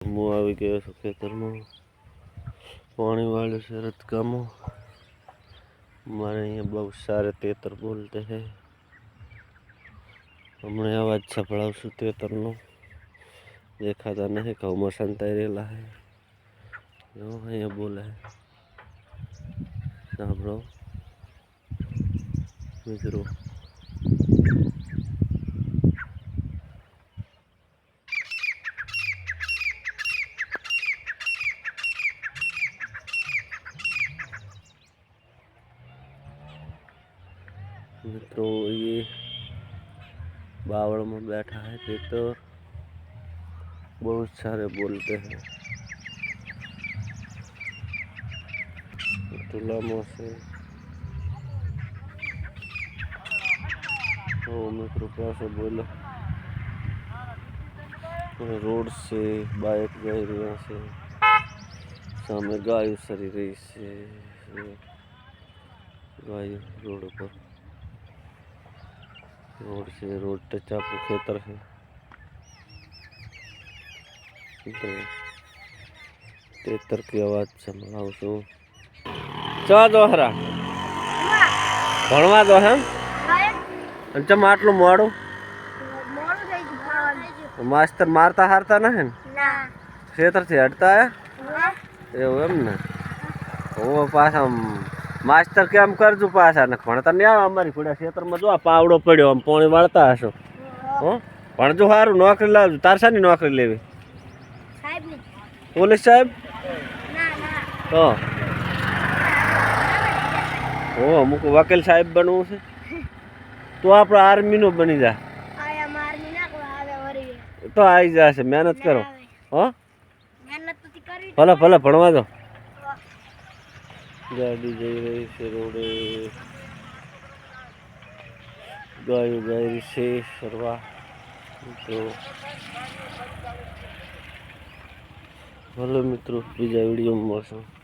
હું આવી ગયો છું ખેતરમાં. પાણી વાળું છે રતકામાં મારે અહીંયા બહુ સારા તેતર બોલતે હે. હમણાં અવાજ સંભળાવશું તેતરનો. દેખાતા નહીં ઘઉંમાં સંતાઈ રહેલા હે. જો અહીંયા બોલે સાંભળો. મિત્રો मित्रों ये बावड़ में बैठा है तेतर बहुत सारे बोलते हैं तुलामो से ओ मित्रों पास बोले रोड से बाइक जा रही से સામે ગાયો સરી રહી છે ગાયો રોડ ઉપર રોડ છે રોડ ટચાપું ખેતર છે તો તેતર की અવાજ સંભળાવું છું ચા દો હરા ભણવા દો હે અને ચમ આટલું મોડું મોડું થઈ ગયું ખાવાનું માસ્તર મારતા હારતા ના હે ને ના ખેતરથી હટતા આયા એવું એમ ને હું પાછા આમ માસ્તર કેમ કરજો પાછા? ને ભણતા નહીં આવે અમારી પડ્યા ખેતરમાં. જો આ પાવડો પડ્યો આમ પોણી વાળતા હશો. હો? ભણજો સારું નોકરી લાવજો. તાર શાની નોકરી લેવી? પોલીસ સાહેબ? ના ના. તો હો અમુક વકીલ સાહેબ બનવું છે. તો આપણે આર્મીનો બની જા. ના તો આવી જશે. મહેનત કરો. હો? ભલે ભલે ભણવા દો. ગાડી જઈ રહી છે રોડે. ગાયો રહી છે ફરવા. મિત્રો. ભલે મિત્રો, બીજા વિડીયોમાં મળશું.